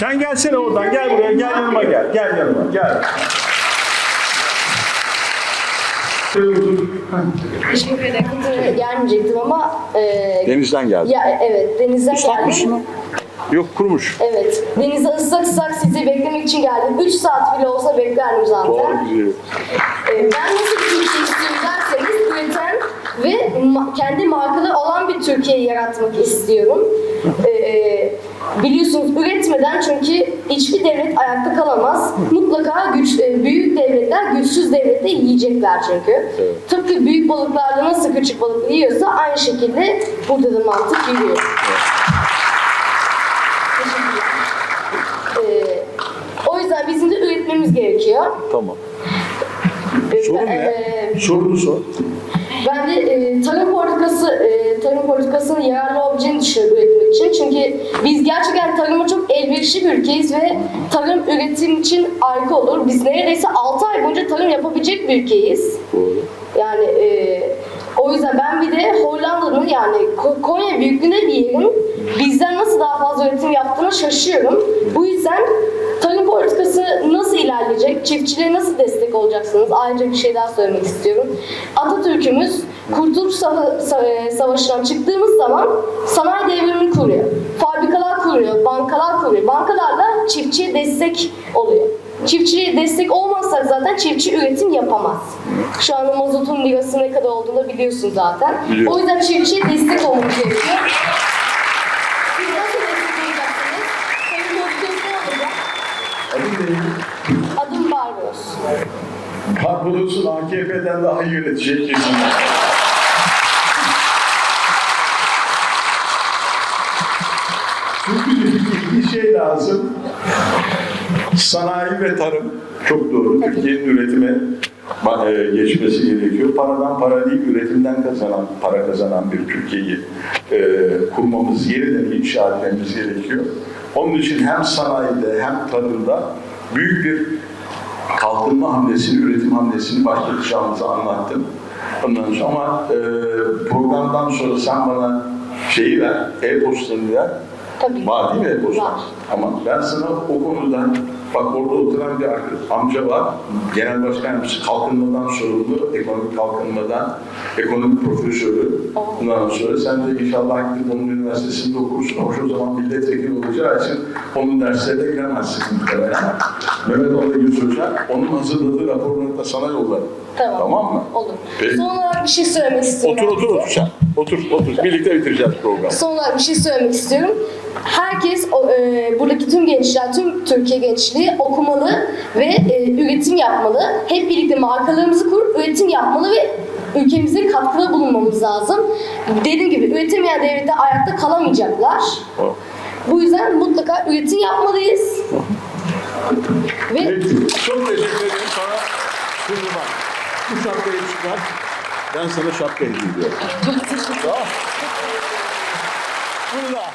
Sen gelsene oradan. Gel buraya. Gel yanıma gel. Gel yanıma. Gel. Teşekkür ederim. Gelmeyecektim ama e, Denizden geldi. ya evet denizden Islatmış geldim. mı? Yok kurumuş. Evet. Denize ıslak ıslak sizi beklemek için geldim. 3 saat bile olsa beklerdim zaten. Doğru güzel. Ee, Ben nasıl bir Türkiye istiyorum derseniz üreten ve ma- kendi markaları olan bir Türkiye'yi yaratmak istiyorum. Ee, biliyorsunuz üretmeden çünkü hiçbir devlet ayakta kalamaz. Mutlaka güç, e, büyük devletler güçsüz devleti yiyecekler çünkü. Tıpkı büyük balıklarda nasıl küçük balık yiyorsa aynı şekilde burada da mantık yürüyor. Ee, o yüzden bizim de üretmemiz gerekiyor. Tamam. Ee, Sorun ne? e, Sorunu sor. Ben de e, tarım politikası, e, tarım politikasının yararlı olabileceğini düşünüyorum için. Çünkü biz gerçekten tarıma çok elverişli bir ülkeyiz ve tarım üretim için harika olur. Biz neredeyse 6 ay boyunca tarım yapabilecek bir ülkeyiz. Yani e, o yüzden ben bir de Hollanda'nın yani Ko- Konya büyüklüğünde bir yerin bizden nasıl daha fazla üretim yaptığına şaşıyorum. Bu yüzden tarım politikası nasıl ilerleyecek, çiftçiliğe nasıl destek olacaksınız? Ayrıca bir şey daha söylemek istiyorum. Atatürk'ümüz Kurtuluş e, Savaşı'ndan çıktığımız zaman sanayi devrimini kuruyor. Fabrikalar kuruyor, bankalar kuruyor. Bankalarla çiftçiye destek oluyor. Çiftçiye destek olmazsak zaten çiftçi üretim yapamaz. Şu anda mazotun lirası ne kadar olduğunu da biliyorsun zaten. Biliyorum. O yüzden çiftçiye destek olmamız gerekiyor. Adım Barbaros. Barbaros'un AKP'den daha iyi yönetecek kesin. Çünkü bir şey lazım. Sanayi ve tarım çok doğru. Türkiye'nin üretime e, geçmesi gerekiyor. Paradan para değil, üretimden kazanan, para kazanan bir Türkiye'yi e, kurmamız, yeniden inşa etmemiz gerekiyor. Onun için hem sanayide hem tarımda büyük bir kalkınma hamlesini, üretim hamlesini başlatacağımızı anlattım. Ondan sonra ama e, programdan sonra sen bana şeyi ver, e-postanı ver. Tabii. Mi e-posta? Var. Ama ben sana o konuda, bak orada oturan bir amca var, genel başkan yardımcısı, kalkınmadan sorumlu, ekonomik kalkınmadan, ekonomik profesörü. Ondan sonra sen de inşallah gidip onun üniversitesinde okursun, o şu zaman milletvekili olacağı için onun derslerine giremezsin muhtemelen. Mehmet Alayüz Hoca, onun hazırladığı raporları da sana yollar. Tamam. Tamam mı? Olur. Peki. Son olarak bir şey söylemek istiyorum. Otur otur otur sen. Otur otur. Birlikte bitireceğiz programı. Son olarak bir şey söylemek istiyorum. Herkes, e, buradaki tüm gençler, tüm Türkiye gençliği okumalı ve e, üretim yapmalı. Hep birlikte markalarımızı kurup üretim yapmalı ve ülkemize katkıda bulunmamız lazım. Dediğim gibi üretemeyen devletler ayakta kalamayacaklar. Bu yüzden mutlaka üretim yapmalıyız. Ve Peki. Çok teşekkür ederim sana. Bu şapkayı çıkar. Ben sana şapka hediye ediyorum. Tamam. Burada.